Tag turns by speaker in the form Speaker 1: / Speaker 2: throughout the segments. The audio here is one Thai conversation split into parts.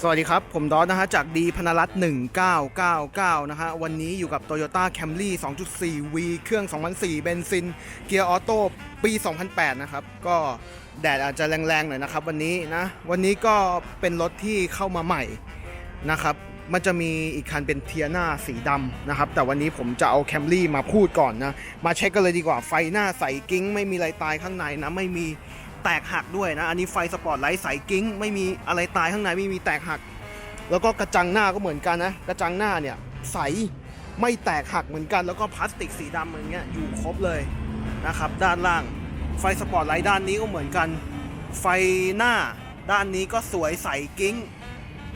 Speaker 1: สวัสดีครับ ผมดอนนะฮะ จากดีพนรัตน์1999 นะฮะ วันนี้อยู่กับ Toyota Camry 2.4V เครื่อง 2004 เบนซิน เกียร์ออโต้ปี 2008 นะครับ ก็แดดอาจจะแรงๆหน่อยนะครับ วันนี้นะ วันนี้ก็เป็นรถที่เข้ามาใหม่นะครับ มันจะมีอีกคันเป็นเทียนาสีดำนะครับ แต่วันนี้ผมจะเอาแคมรี่มาพูดก่อนนะ มาเช็คกันเลยดีกว่าไฟหน้าใสกิ้ง ไม่มีอะไรตายข้างในนะ ไม่มี แตกหักด้วยนะ อันนี้ไฟสปอร์ตไลท์ใสกิ้ง ไม่มีอะไรตายข้างในไม่มีแตกหัก แล้วก็กระจังหน้าก็เหมือนกันนะ กระจังหน้าเนี่ยใสไม่แตกหักเหมือนกัน แล้วก็พลาสติกสีดำอย่างเงี้ยอยู่ครบเลยนะครับ ด้านล่าง ไฟสปอร์ตไลท์ด้านนี้ก็เหมือนกัน ไฟหน้าด้านนี้ก็สวยใสกิ้ง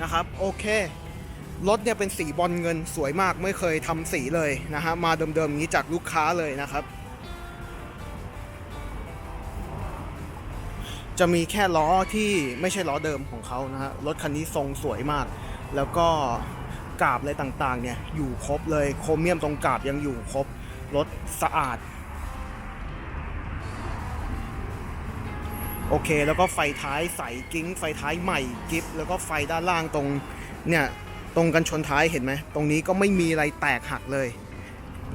Speaker 1: นะครับโอเครถเนี่ยเป็นสีบอลเงินสวยมากไม่เคยทำสีเลยนะฮะมาเดิมๆนี้จากลูกค้าเลยนะครับ จะมีแค่ล้อที่ไม่ใช่ล้อเดิมของเขานะฮะรถคันนี้ทรงสวยมาก แล้วก็กาบอะไรต่างๆเนี่ยอยู่ครบเลยโครเมียมตรงกาบยังอยู่ครบรถสะอาด โอเคแล้วก็ไฟท้ายใสกิ้ง ไฟท้ายใหม่กิฟแล้วก็ไฟด้านล่างตรงเนี่ยตรงกันชนท้ายเห็นไหมตรงนี้ก็ไม่มีอะไรแตกหักเลย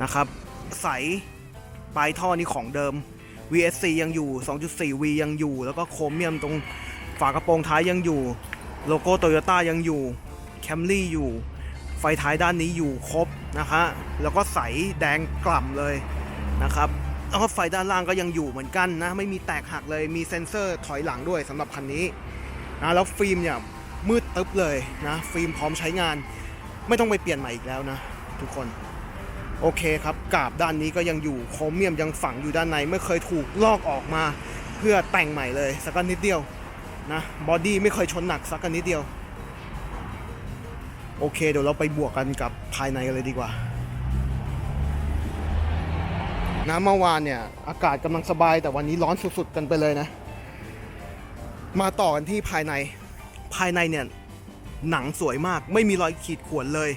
Speaker 1: นะครับ ใสปลายท่อนี่ของเดิม VSC ยังอยู่ 2.4V ยังอยู่ แล้วก็โครเมียมตรงฝากระโปรงท้ายยังอยู่ โลโก้โตโยต้ายังอยู่แคมรี่อยู่ ไฟท้ายด้านนี้อยู่ครบนะคะ แล้วก็ใสแดงกล่ำเลยนะครับแล้วก็ไฟด้านล่างก็ยังอยู่เหมือนกันนะ ไม่มีแตกหักเลย มีเซ็นเซอร์ถอยหลังด้วยสำหรับคันนี้นะแล้วฟิล์มเนี่ยมืดตึ๊บเลยนะ ฟิล์มพร้อมใช้งาน ไม่ต้องไปเปลี่ยนใหม่อีกแล้วนะ ทุกคน โอเคครับกาบด้านนี้ก็ยังอยู่โครเมียมยังฝังอยู่ด้านในไม่เคยถูกลอกออกมา เพื่อแต่งใหม่เลยสักนิดเดียวนะบอดี้ไม่เคยชนหนักสักนิดเดียว โอเคเดี๋ยวเราไปบวกกันกับภายในกันเลยดีกว่านะเมื่อวานเนี่ยอากาศกำลังสบายแต่วันนี้ร้อนสุดๆกันไปเลยนะ มาต่อกันที่ภายในภายในเนี่ยหนังสวยมากไม่มีรอยขีดข่วนเลย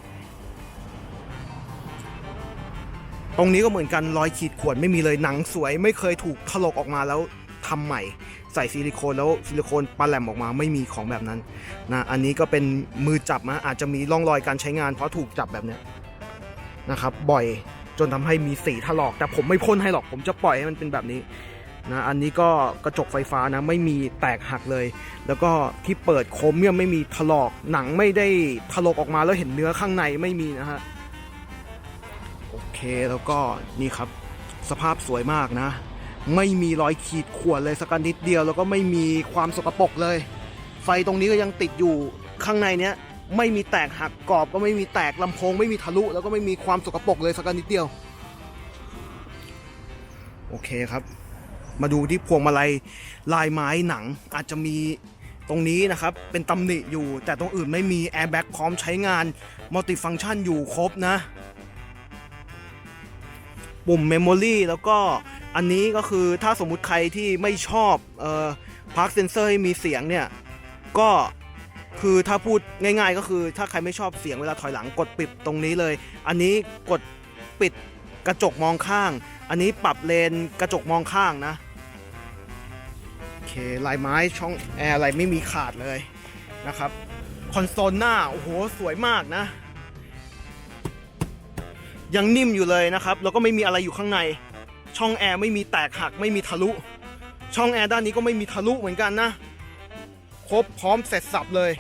Speaker 1: ตรงนี้ก็เหมือนกันรอยขีดข่วนไม่มีเลยหนังสวย ไม่เคยถูกถลกออกมาแล้วทำใหม่ ใส่ซิลิโคนแล้วซิลิโคนปลาแหลมออกมาไม่มีของแบบนั้นนะอันนี้ก็เป็นมือจับนะอาจจะมีร่องรอยการใช้งานเพราะถูกจับแบบเนี้ยนะครับบ่อยจนทำให้มีสีถลอก แต่ผมไม่พ่นให้หรอกผมจะปล่อยให้มันเป็นแบบนี้นะอันนี้ก็กระจกไฟฟ้านะไม่มีแตกหักเลย แล้วก็ที่เปิดโครเมียมไม่มีถลอกหนังไม่ได้ถลกออกมาแล้วเห็นเนื้อข้างในไม่มีนะฮะ แล้วก็นี่ครับสภาพสวยมากนะ ไม่มีรอยขีดข่วนเลยสักนิดเดียว แล้วก็ไม่มีความสกปรกเลย ไฟตรงนี้ก็ยังติดอยู่ข้างในเนี้ยไม่มีแตกหักกรอบก็ไม่มีแตกลำโพง ไม่มีทะลุ แล้วก็ไม่มีความสกปรกเลยสักนิดเดียว โอเคครับ มาดูที่พวงมาลัยลายไม้หนังอาจจะมีตรงนี้นะครับ เป็นตำหนิอยู่ แต่ตรงอื่นไม่มีแอร์แบ็กพร้อมใช้งานมัลติฟัง c t ชันอยู่ครบนะ ปุ่ม Memory แล้วก็อันนี้ก็คือถ้าสมมุติใครที่ไม่ชอบเอ่อพาร์คเซนเซอร์ให้มีเสียงเนี่ยก็คือถ้าพูดง่ายๆ ก็คือถ้าใครไม่ชอบเสียงเวลาถอยหลังกดปิดตรงนี้เลย อันนี้กดปิดกระจกมองข้าง อันนี้ปรับเลนกระจกมองข้างนะโอเคลายไม้ช่องแอร์อะไรไม่มีขาดเลยนะครับคอนโซลหน้าโอ้โหสวยมากนะ ยังนิ่มอยู่เลยนะครับ แล้วก็ไม่มีอะไรอยู่ข้างใน ช่องแอร์ไม่มีแตกหักไม่มีทะลุ ช่องแอร์ด้านนี้ก็ไม่มีทะลุเหมือนกันนะ ครบพร้อมเสร็จสับเลย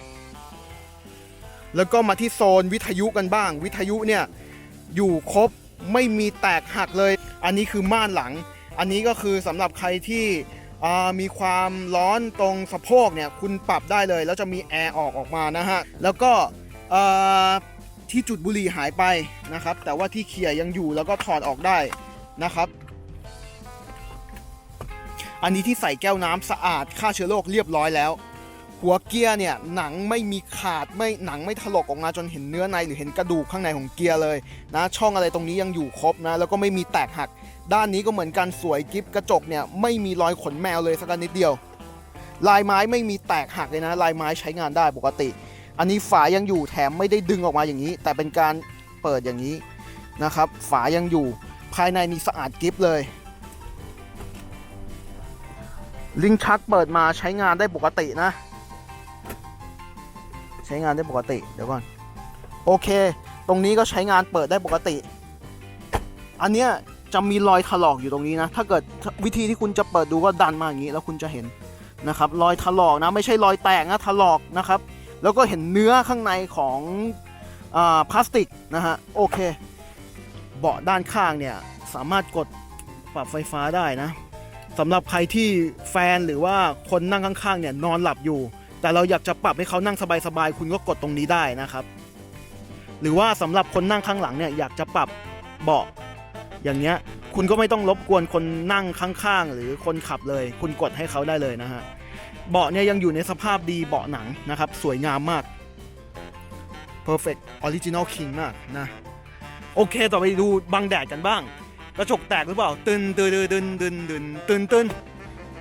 Speaker 1: แล้วก็มาที่โซนวิทยุกันบ้าง วิทยุเนี่ยอยู่ครบไม่มีแตกหักเลย อันนี้คือม่านหลัง อันนี้ก็คือสำหรับใครที่มีความร้อนตรงสะโพกเนี่ยคุณปรับได้เลย แล้วจะมีแอร์ออกออกมานะฮะ แล้วก็ ที่จุดบุหรี่หายไปนะครับ แต่ว่าที่เขี่ยยังอยู่แล้วก็ถอดออกได้นะครับ อันนี้ที่ใส่แก้วน้ำสะอาดฆ่าเชื้อโรคเรียบร้อยแล้ว หัวเกียร์เนี่ยหนังไม่มีขาดไม่หนังไม่ถลอกออกมาจนเห็นเนื้อในหรือเห็นกระดูกข้างในของเกียร์เลยนะช่องอะไรตรงนี้ยังอยู่ครบนะแล้วก็ไม่มีแตกหัก ด้านนี้ก็เหมือนกันสวยกิฟกระจกเนี่ยไม่มีรอยขนแมวเลยสักนิดเดียว ลายไม้ไม่มีแตกหักเลยนะ ลายไม้ใช้งานได้ปกติ อันนี้ฝายังอยู่แถมไม่ได้ดึงออกมาอย่างนี้ แต่เป็นการเปิดอย่างนี้นะครับ ฝายังอยู่ภายในนี่สะอาดกิฟเลย ลิงชักเปิดมาใช้งานได้ปกตินะ ใช้งานได้ปกติเดี๋ยวก่อน โอเค ตรงนี้ก็ใช้งานเปิดได้ปกติ อันเนี้ยจะมีรอยถลอกอยู่ตรงนี้นะ ถ้าเกิดวิธีที่คุณจะเปิดดูก็ดันมาอย่างนี้ แล้วคุณจะเห็นนะครับ รอยถลอกนะ ไม่ใช่รอยแตกนะถลอกนะครับ แล้วก็เห็นเนื้อข้างในของอพลาสติกนะฮะโอเค เบาะด้านข้างเนี่ยสามารถกดปรับไฟฟ้าได้นะสำหรับใครที่แฟนหรือว่าคนนั่งข้างๆเนี่ยนอนหลับอยู่ แต่เราอยากจะปรับให้เขานั่งสบายๆคุณก็กดตรงนี้ได้นะครับ หรือว่าสำหรับคนนั่งข้างหลังเนี่ยอยากจะปรับเบาะอย่างเงี้ยคุณก็ไม่ต้องรบกวนคนนั่งข้างๆ หรือคนขับเลย คุณกดให้เขาได้เลยนะฮะ เบาะเนี่ยยังอยู่ในสภาพดีเบาะหนังนะครับ สวยงามมาก perfect original king มากนะ โอเคต่อไปดูบังแดดกันบ้าง กระจกแตกหรือเปล่าตึนตึนตึนตึนตึนตึนตึน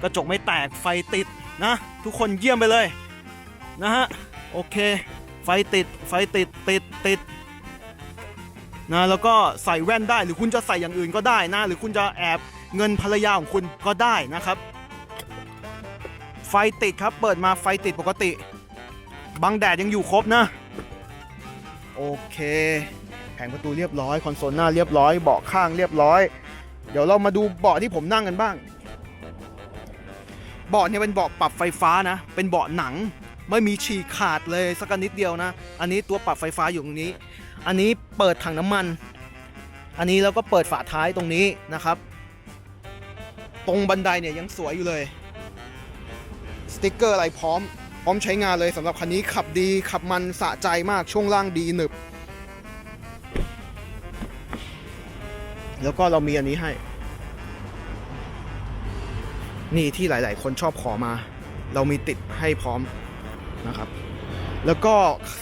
Speaker 1: กระจกไม่แตกไฟติดนะ ทุกคนเยี่ยมไปเลย นะฮะ โอเค ไฟติดไฟติดติดติดนะแล้วก็ใส่แว่นได้หรือคุณจะใส่อย่างอื่นก็ได้นะ หรือคุณจะแอบเงินภรรยาของคุณก็ได้นะครับ ไฟติดครับเปิดมาไฟติดปกติ บังแดดยังอยู่ครบนะ โอเค แผงประตูเรียบร้อย คอนโซลหน้าเรียบร้อย เบาะข้างเรียบร้อย เดี๋ยวเรามาดูเบาะที่ผมนั่งกันบ้าง เบาะเนี่ยเป็นเบาะปรับไฟฟ้านะ เป็นเบาะหนัง ไม่มีฉีกขาดเลยสักนิดเดียวนะ อันนี้ตัวปรับไฟฟ้าอยู่ตรงนี้ อันนี้เปิดถังน้ำมัน อันนี้แล้วก็เปิดฝาท้ายตรงนี้นะครับ ตรงบันไดเนี่ยยังสวยอยู่เลย ติกเกอร์อะไรพร้อม พร้อมใช้งานเลยสำหรับคันนี้ขับดีขับมันสะใจมากช่วงล่างดีหนึบ แล้วก็เรามีอันนี้ให้ นี่ที่หลาย ๆ คนชอบขอมา เรามีติดให้พร้อมนะครับ แล้วก็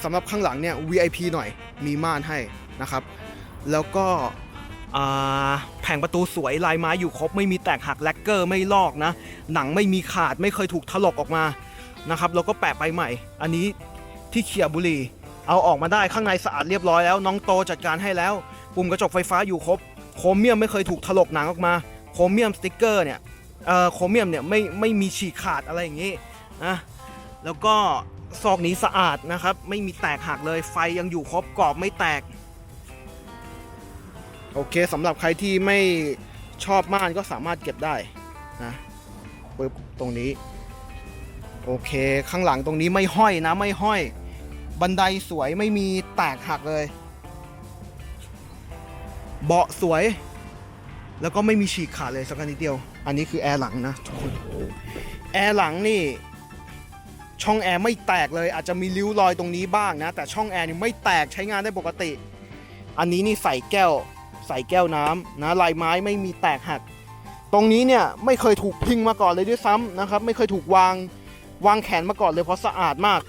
Speaker 1: สำหรับข้างหลังเนี่ย VIP หน่อยมีม่านให้นะครับ แล้วก็ แผงประตูสวยลายไม้อยู่ครบไม่มีแตกหักแลกเกอร์ไม่ลอกนะ หนังไม่มีขาดไม่เคยถูกถลกออกมานะครับแล้วก็แปะไปใหม่ อันนี้ที่เขียบุรี เอาออกมาได้ข้างในสะอาดเรียบร้อยแล้ว น้องโตจัดการให้แล้ว ปุ่มกระจกไฟฟ้าอยู่ครบ โครเมียมไม่เคยถูกถลกหนังออกมาโครเมียมสติกเกอร์เนี่ยโครเมียมเนี่ยไม่ไม่มีฉีกขาดอะไรอย่างงี้นะแล้วก็ซอกนี้สะอาดนะครับ ไม่มีแตกหักเลยไฟยังอยู่ครบกรอบไม่แตก โอเคสำหรับใครที่ไม่ชอบม่านก็สามารถเก็บได้นะปึ๊บตรงนี้ โอเคข้างหลังตรงนี้ไม่ห้อยนะไม่ห้อย บันไดสวยไม่มีแตกหักเลย เบาะสวย แล้วก็ไม่มีฉีกขาดเลยสักนิดเดียว อันนี้คือแอร์หลังนะทุกคนแอร์หลังนี่ช่องแอร์ไม่แตกเลย อาจจะมีริ้วรอยตรงนี้บ้างนะ แต่ช่องแอร์นี่ไม่แตกใช้งานได้ปกติ อันนี้นี่ใส่แก้ว ใส่แก้วน้ำนะลายไม้ไม่มีแตกหัก ตรงนี้เนี่ยไม่เคยถูกพิงมาก่อนเลยด้วยซ้ำนะครับ ไม่เคยถูกวางวางแขนมาก่อนเลยเพราะสะอาดมาก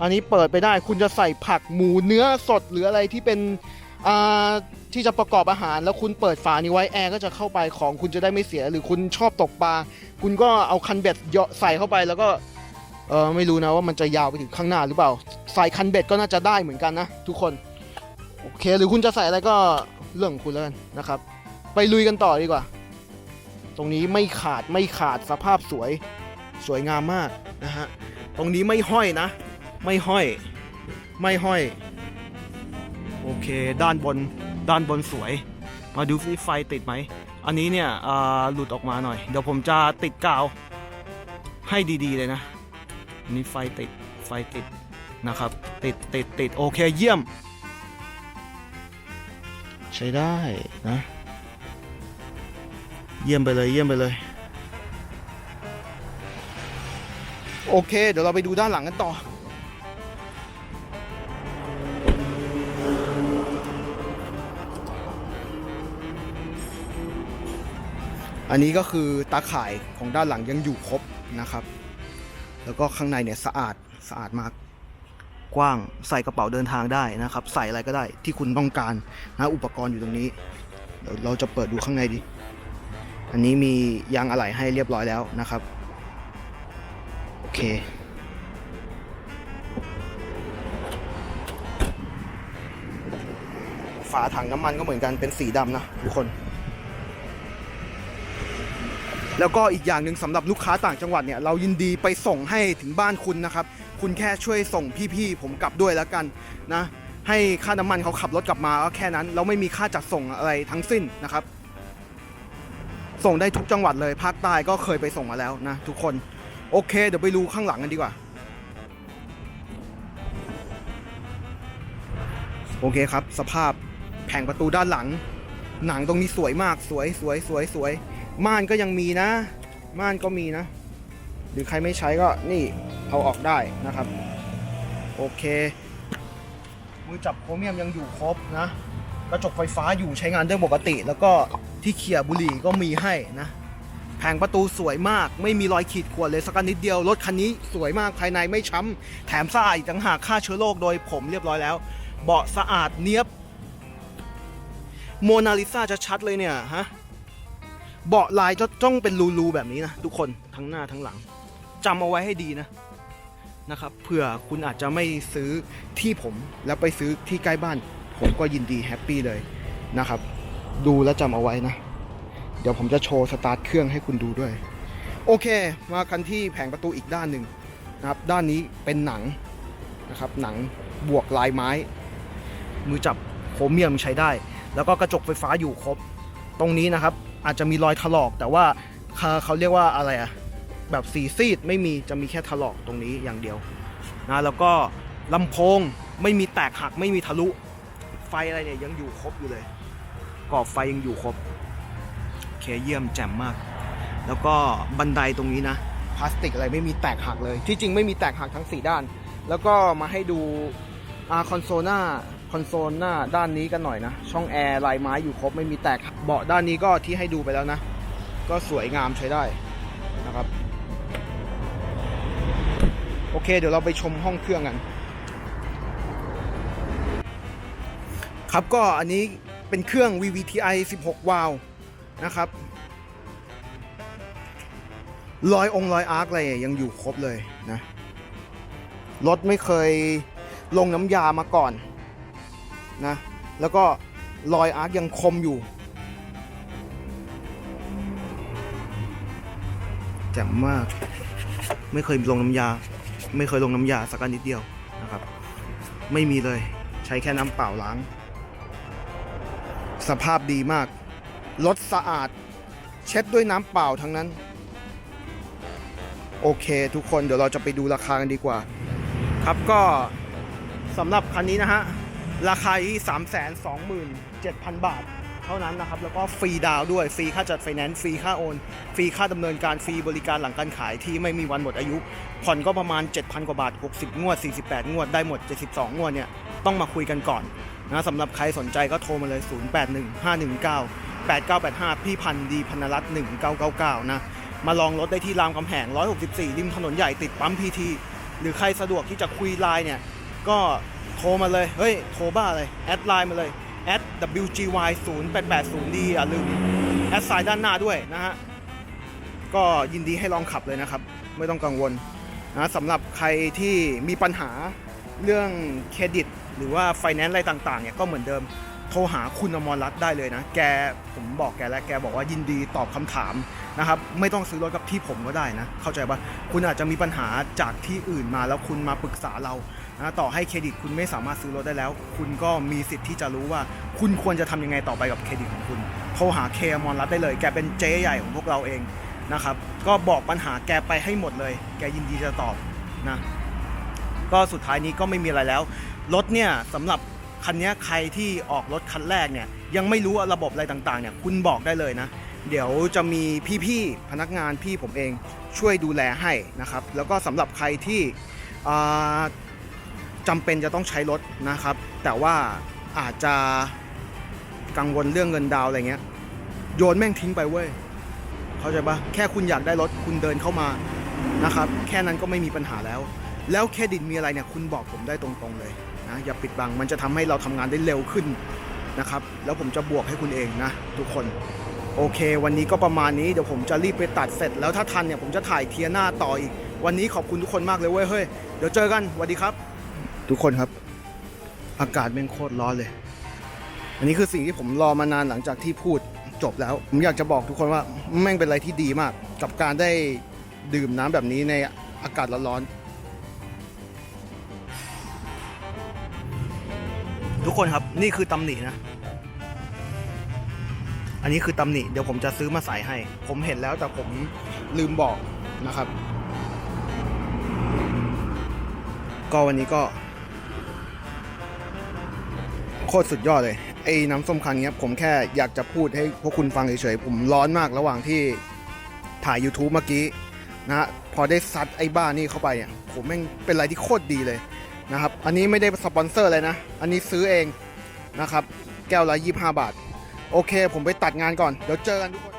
Speaker 1: อันนี้เปิดไปได้คุณจะใส่ผักหมูเนื้อสดหรืออะไรที่เป็นอ่าที่จะประกอบอาหาร แล้วคุณเปิดฝานี้ไว้แอร์ก็จะเข้าไปของคุณจะได้ไม่เสีย หรือคุณชอบตกปลาคุณก็เอาคันเบ็ดเยาะใส่เข้าไปแล้วก็เออไม่รู้นะว่ามันจะยาวไปถึงข้างหน้าหรือเปล่า ใส่คันเบ็ดก็น่าจะได้เหมือนกันนะทุกคน โอเค หรือคุณจะใส่อะไรก็ เรื่องคุณแล้วกันนะครับ ไปลุยกันต่อดีกว่า ตรงนี้ไม่ขาดไม่ขาดสภาพสวยสวยงามมากนะฮะ ตรงนี้ไม่ห้อยนะ ไม่ห้อย ไม่ห้อย โอเค ด้านบนด้านบนสวย มาดูซิไฟติดไหม อันนี้เนี่ยอ่าหลุดออกมาหน่อย เดี๋ยวผมจะติดกาว ให้ดีๆเลยนะอันนี้ไฟติดไฟติดนะครับ ติดติดติดโอเคเยี่ยม ใช้ได้นะ เยี่ยมไปเลยเยี่ยมไปเลย โอเค เดี๋ยวเราไปดูด้านหลังกันต่ออันนี้ก็คือตาข่ายของด้านหลังยังอยู่ครบนะครับ แล้วก็ข้างในเนี่ยสะอาดสะอาดมาก กว้าง ใส่กระเป๋าเดินทางได้นะครับ ใส่อะไรก็ได้ที่คุณต้องการนะอุปกรณ์อยู่ตรงนี้เดี๋ยวเราจะเปิดดูข้างในดิ อันนี้มียางอะไหล่ให้เรียบร้อยแล้วนะครับ โอเค ฝาถังน้ำมันก็เหมือนกันเป็นสีดำนะทุกคน แล้วก็อีกอย่างหนึ่งสำหรับลูกค้าต่างจังหวัดเนี่ย เรายินดีไปส่งให้ถึงบ้านคุณนะครับ คุณแค่ช่วยส่งพี่ๆผมกลับด้วยแล้วกันนะให้ค่าน้ำมันเขาขับรถกลับมาก็แค่นั้นเราไม่มีค่าจัดส่งอะไรทั้งสิ้นนะครับ ส่งได้ทุกจังหวัดเลยภาคใต้ก็เคยไปส่งมาแล้วนะทุกคนโอเค เดี๋ยวไปดูข้างหลังกันดีกว่า โอเคครับ สภาพแผงประตูด้านหลัง หนังตรงนี้สวยมากสวยสวยสวยสวยม่านก็ยังมีนะ ม่านก็มีนะ หรือใครไม่ใช้ก็นี่ เอาออกได้นะครับ โอเค มือจับโครเมียมยังอยู่ครบนะกระจกไฟฟ้าอยู่ใช้งานได้ปกติ แล้วก็ที่เขี่ยบุหรี่ก็มีให้นะแผงประตูสวยมาก ไม่มีรอยขีดข่วนเลยสักนิดเดียว รถคันนี้สวยมากภายในไม่ช้ำแถมสะอาดอีกต่างหากฆ่าเชื้อโรคโดยผมเรียบร้อยแล้ว เบาะสะอาดเนียบโมนาลิซาจะชัดเลยเนี่ยฮะเบาะลายจะต้องเป็นรูๆแบบนี้นะทุกคนทั้งหน้าทั้งหลังจำเอาไว้ให้ดีนะ นะครับเผื่อคุณอาจจะไม่ซื้อที่ผมแล้วไปซื้อที่ใกล้บ้าน ผมก็ยินดีแฮปปี้เลยนะครับ ดูแล้วจำเอาไว้นะ เดี๋ยวผมจะโชว์สตาร์ทเครื่องให้คุณดูด้วย โอเค มากันที่แผงประตูอีกด้านหนึ่งนะครับ ด้านนี้เป็นหนังนะครับ หนังบวกลายไม้ มือจับโครเมียมใช้ได้ แล้วก็กระจกไฟฟ้าอยู่ครบ ตรงนี้นะครับ อาจจะมีรอยถลอกแต่ว่าเขาเรียกว่าอะไรอะ แบบสีซีดไม่มีจะมีแค่ถลอกตรงนี้อย่างเดียวนะแล้วก็ลำโพงไม่มีแตกหักไม่มีทะลุ ไฟอะไรเนี่ยยังอยู่ครบอยู่เลยกรอบไฟยังอยู่ครบเคเยี่ยมแจ่มมาก แล้วก็บันไดตรงนี้นะพลาสติกอะไรไม่มีแตกหักเลย ที่จริงไม่มีแตกหักทั้ง 4 ด้าน แล้วก็มาให้ดูอาคอนโซลหน้าคอนโซลหน้าด้านนี้กันหน่อยนะ ช่องแอร์ลายไม้อยู่ครบไม่มีแตกเบาะด้านนี้ก็ที่ให้ดูไปแล้วนะ ก็สวยงามใช้ได้ เคเดี๋ยวเราไปชมห้องเครื่องกันครับก็อันนี้เป็นเครื่อง VVTi 16 วาล์วนะครับรอยองค์รอยอาร์คอะไรยังอยู่ครบเลยนะรถไม่เคยลงน้ำยามาก่อนนะแล้วก็รอยอาร์คยังคมอยู่แจ่มมาก ไม่เคยลงน้ำยา ไม่เคยลงน้ำยาสักนิดเดียวนะครับ ไม่มีเลยใช้แค่น้ำเปล่าล้าง สภาพดีมาก รถสะอาด เช็ดด้วยน้ำเปล่าทั้งนั้น โอเคทุกคนเดี๋ยวเราจะไปดูราคากันดีกว่า ครับก็สำหรับคันนี้นะฮะ ราคาที่ 3 2 7 0 0 0 บาท เท่านั้นนะครับ แล้วก็ฟรีดาวด้วย ฟรีค่าจัดไฟแนนซ์ ฟรีค่าโอน ฟรีค่าดำเนินการ ฟรีบริการหลังการขายที่ไม่มีวันหมดอายุ ผ่อนก็ประมาณ 7,000 กว่าบาท 60 งวด 48 งวด ได้หมด 72 งวดเนี่ย ต้องมาคุยกันก่อนนะสำหรับใครสนใจก็โทรมาเลย 081519 8985 พี่พันธ์ดีพันรัตน์1999 นะ มาลองรถได้ที่รามคำแหง 164 ริมถนนใหญ่ติดปั๊มพีทีหรือใครสะดวกที่จะคุยไลน์เนี่ย ก็โทรมาเลย เฮ้ย โทรบ้าเลย แอดไลน์มาเลย WGY 0880D อย่าลืมแอดไซน์ด้านหน้าด้วยนะฮะ ก็ยินดีให้ลองขับเลยนะครับ ไม่ต้องกังวลนะสำหรับใครที่มีปัญหาเรื่องเครดิต หรือว่าไฟแนนซ์อะไรต่างๆเนี่ยก็เหมือนเดิมโทรหาคุณอมรรัตน์ได้เลยนะ แกผมบอกแกแล้วแกบอกว่ายินดีตอบคำถามนะครับ ไม่ต้องซื้อรถกับที่ผมก็ได้นะ เข้าใจปะคุณอาจจะมีปัญหาจากที่อื่นมาแล้วคุณมาปรึกษาเรา ต่อให้เครดิตคุณไม่สามารถซื้อรถได้แล้ว คุณก็มีสิทธิ์ที่จะรู้ว่า คุณควรจะทำยังไงต่อไปกับเครดิตของคุณโทรหาเคอมรรัตน์ได้เลยแกเป็นเจ๊ใหญ่ของพวกเราเองนะครับก็บอกปัญหาแกไปให้หมดเลย แกยินดีจะตอบนะก็สุดท้ายนี้ก็ไม่มีอะไรแล้วรถเนี่ยสำหรับคันนี้ใครที่ออกรถคันแรกเนี่ยยังไม่รู้ระบบอะไรต่างๆเนี่ยคุณบอกได้เลยนะ เดี๋ยวจะมีพี่ๆพนักงานพี่ผมเองช่วยดูแลให้นะครับ แล้วก็สำหรับใครที่ อ่าจำเป็นจะต้องใช้รถนะครับ แต่ว่าอาจจะกังวลเรื่องเงินดาวอะไรเงี้ย โยนแม่งทิ้งไปเว้ย เข้าใจปะแค่คุณอยากได้รถคุณเดินเข้ามานะครับ แค่นั้นก็ไม่มีปัญหาแล้ว แล้วเครดิตมีอะไรเนี่ยคุณบอกผมได้ตรงๆเลยนะอย่าปิดบังมันจะทำให้เราทำงานได้เร็วขึ้นนะครับ แล้วผมจะบวกให้คุณเองนะ ทุกคนโอเค วันนี้ก็ประมาณนี้เดี๋ยวผมจะรีบไปตัดเสร็จ แล้วถ้าทันเนี่ยผมจะถ่ายเทียหน้าต่ออีก วันนี้ขอบคุณทุกคนมากเลยเว้ยเฮ้ยเดี๋ยวเจอกันสวัสดีครับ ทุกคนครับ อากาศแม่งโคตรร้อนเลย อันนี้คือสิ่งที่ผมรอมานานหลังจากที่พูดจบแล้ว ผมอยากจะบอกทุกคนว่าแม่งเป็นอะไรที่ดีมาก กับการได้ดื่มน้ำแบบนี้ในอากาศร้อนๆทุกคนครับนี่คือตำหนินะ อันนี้คือตำหนิเดี๋ยวผมจะซื้อมาใส่ให้ ผมเห็นแล้วแต่ผมลืมบอกนะครับ ก็วันนี้ก็ คตรสุดยอดเลยไอ้น้ำส้มคันเนี้ยผมแค่อยากจะพูดให้พวกคุณฟังเฉยๆผมร้อนมากระหว่างที่ถ่าย YouTube เมื่อกี้นะฮะพอได้ซัดไอ้บ้านี่เข้าไปเนี่ยผมแม่งเป็นอะไรที่โคตรดีเลยนะครับอันนี้ไม่ได้สปอนเซอร์เลยนะ อันนี้ซื้อเองนะครับ แก้วละ 25 บาท โอเค ผมไปตัดงานก่อน เดี๋ยวเจอกันทุกคน